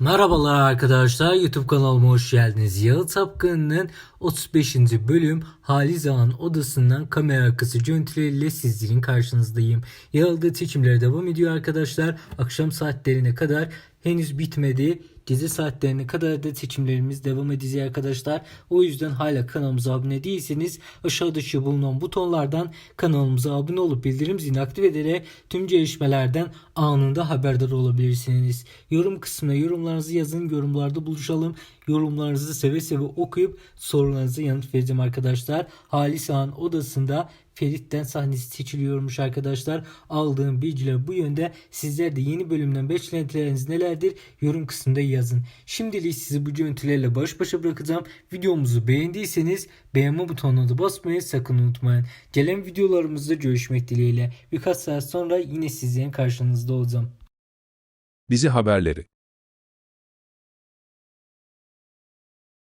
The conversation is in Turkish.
Merhabalar arkadaşlar YouTube kanalıma hoş geldiniz. Yalı Tapkanı'nın 35. bölüm Haliz Ağa'nın odasından kamera arkası görüntüleriyle sizlerin karşınızdayım. Yalı'da çekimlere devam ediyor arkadaşlar. Akşam saatlerine kadar henüz bitmedi. Gece saatlerine kadar da seçimlerimiz devam edecek arkadaşlar. O yüzden hala kanalımıza abone değilseniz aşağıdaki bulunan butonlardan kanalımıza abone olup bildirim zilini aktif ederek tüm gelişmelerden anında haberdar olabilirsiniz. Yorum kısmına yorumlarınızı yazın. Yorumlarda buluşalım. Yorumlarınızı seve seve okuyup sorularınıza yanıt vereceğim arkadaşlar. Halis Ağa'nın odasında Ferit'ten sahnesi seçiliyormuş arkadaşlar. Aldığım bilgiler bu yönde. Sizler de yeni bölümden beklentileriniz nelerdir? Yorum kısmında yazın. Şimdilik sizi bu görüntülerle baş başa bırakacağım. Videomuzu beğendiyseniz beğenme butonuna da basmayı sakın unutmayın. Gelen videolarımızda görüşmek dileğiyle. Birkaç saat sonra yine sizlerin karşınızda olacağım. Dizi haberleri